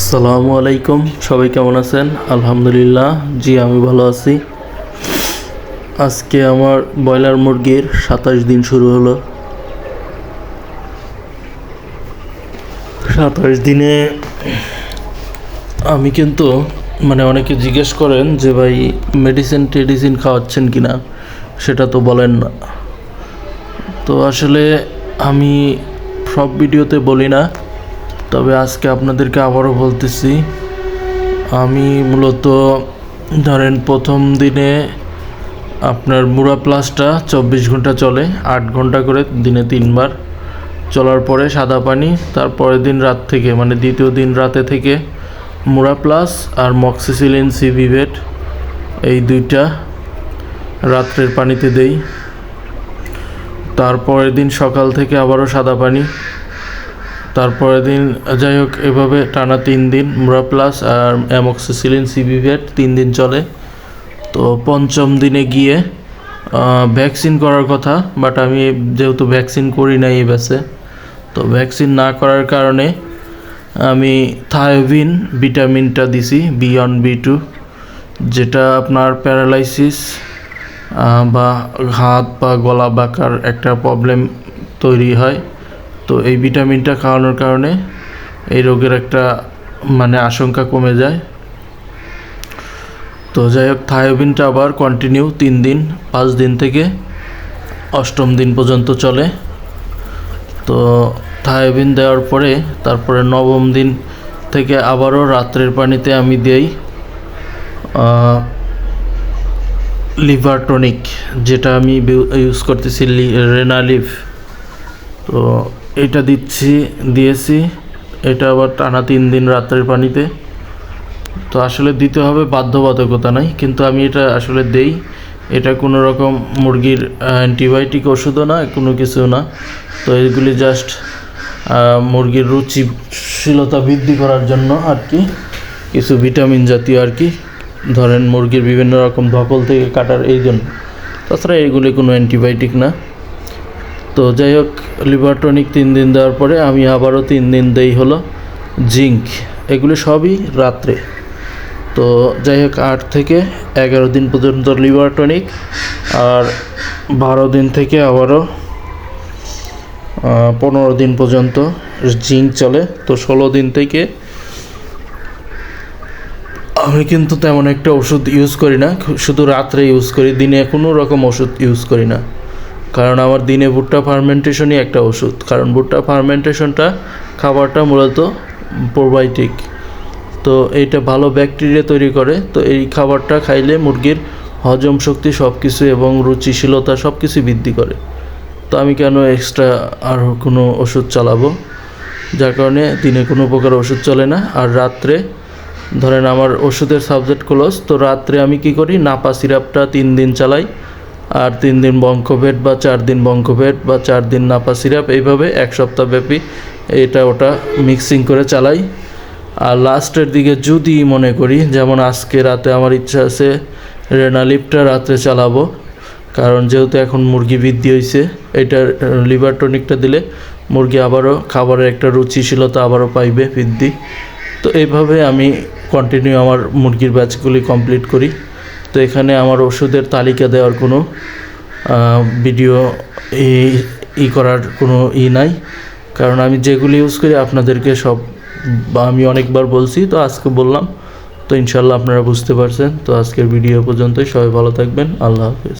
আসসালামু আলাইকুম। সবাই কেমন আছেন? আলহামদুলিল্লাহ, জি আমি ভালো আছি। আজকে আমার ব্রয়লার মুরগির সাতাশ দিন শুরু হলো। সাতাশ দিনে আমি কিন্তু মানে অনেকে জিজ্ঞেস করেন যে ভাই মেডিসিন টেডিসিন খাওয়াচ্ছেন কিনা? সেটা তো বলেন না। তো আসলে আমি সব ভিডিওতে বলি না। তবে আজকে আপনাদেরকে আবারও বলতেছি, আমি মূলত ধরেন প্রথম দিনে আপনার মুড়া প্লাসটা চব্বিশ ঘণ্টা চলে, আট ঘণ্টা করে দিনে তিনবার। চলার পরে সাদা পানি, তারপরের দিন রাত থেকে মানে দ্বিতীয় দিন রাতে থেকে মুড়া প্লাস আর মক্সিসিলিন সিভিভেট এই দুইটা রাত্রের পানিতে দেই। তারপরের দিন সকাল থেকে আবারও সাদা পানি তারপরের দিন, যাই হোক, এভাবে টানা তিন দিন, মুরা প্লাস আর অ্যামক্সিসিলিন সিবিভেট তিন দিন চলে। তো পঞ্চম দিনে গিয়ে ভ্যাকসিন করার কথা, বাট আমি যেহেতু ভ্যাকসিন করি নাই এই ব্যাসে তো ভ্যাকসিন না করার কারণে আমি থায়োভিন, ভিটামিনটা দিছি, বি অন বি টু, যেটা আপনার প্যারালাইসিস বা হাত বা গলা বাঁকার একটা প্রবলেম তৈরি হয়। তো এই ভিটামিনটা খাওয়ানোর কারণে এই রোগের একটা মানে আশঙ্কা কমে যায়। তো যাই হোক থায়োবিনটা আবার কন্টিনিউ তিন দিন, পাঁচ দিন থেকে অষ্টম দিন পর্যন্ত চলে। তো থায়োবিন দেওয়ার পরে তারপরে নবম দিন থেকে আবারও রাত্রের পানিতে আমি দেই লিভার টনিক, যেটা আমি ইউজ করতেছি রেনালিভ। তো এটা দিচ্ছি, দিয়েছি। এটা আবার টানা তিন দিন রাত্রের পানিতে। তো আসলে দিতে হবে বাধ্যবাধকতা নাই, কিন্তু আমি এটা আসলে দেই। এটা কোনো রকম মুরগির অ্যান্টিবায়োটিক ওষুধও না, কোনো কিছু না। তো এগুলি জাস্ট মুরগির রুচিশীলতা বৃদ্ধি করার জন্য আর কি কিছু ভিটামিন জাতীয় আর কি ধরেন মুরগির বিভিন্ন রকম ধকল থেকে কাটার এই জন্য। তাছাড়া এগুলি কোনো অ্যান্টিবায়োটিক না। তো যাই হোক লিভার টনিক তিন দিন দেওয়ার পরে আমি আবারও তিন দিন দেই হলো জিঙ্ক এগুলি সবই রাত্রে। তো যাই হোক, আট থেকে এগারো দিন পর্যন্ত লিভার টনিক আর বারো দিন থেকে আবারও পনেরো দিন পর্যন্ত জিঙ্ক চলে। তো ষোলো দিন থেকে আমি কিন্তু তেমন একটা ওষুধ ইউজ করি না, শুধু রাত্রে ইউজ করি, দিনে কোনো রকম ওষুধ ইউজ করি না। কারণ আমার দিনে ভুট্টা ফার্মেন্টেশনই একটা ওষুধ। কারণ ভুট্টা ফার্মেন্টেশনটা খাবারটা মূলত প্রোবায়োটিক তো এইটা ভালো ব্যাকটেরিয়া তৈরি করে। তো এই খাবারটা খাইলে মুরগির হজম শক্তি সব কিছু এবং রুচিশীলতা সব কিছু বৃদ্ধি করে। তো আমি কেন এক্সট্রা আর কোনো ওষুধ চালাবো? যার কারণে দিনে কোনো প্রকার ওষুধ চলে না। আর রাত্রে, ধরেন আমার ওষুধের সাবজেক্ট ক্লোজ তো রাত্রে আমি কি করি? নাপা সিরাপটা তিন দিন চালাই। আর তিন দিন বঙ্কভেট বা চার দিন বঙ্কভেট বা চার দিন নাপা সিরাপ, এইভাবে এক সপ্তাহব্যাপী এটা ওটা মিক্সিং করে চালাই। আর লাস্টের দিকে যদি মনে করি, যেমন আজকে রাতে আমার ইচ্ছা আছে রেনা রেনালিপটা রাত্রে চালাবো। কারণ যেহেতু এখন মুরগি বৃদ্ধি হয়েছে এটা লিভার টনিকটা দিলে মুরগি আবারও খাবারের একটা রুচিশীলতা আবারও পাইবে বৃদ্ধি। তো এইভাবে আমি কন্টিনিউ আমার মুরগির ব্যাচগুলি কমপ্লিট করি। তো এখানে আমার ওষুধের তালিকা দেওয়ার কোনো ভিডিও ই করার কোনো ই নাই। কারণ আমি যেগুলি ইউজ করি আপনাদেরকে সব আমি অনেকবার বলছি, তো আজকে বললাম। তো ইনশাল্লাহ আপনারা বুঝতে পারছেন। তো আজকের ভিডিও পর্যন্তই। সবাই ভালো থাকবেন। আল্লাহ হাফেজ।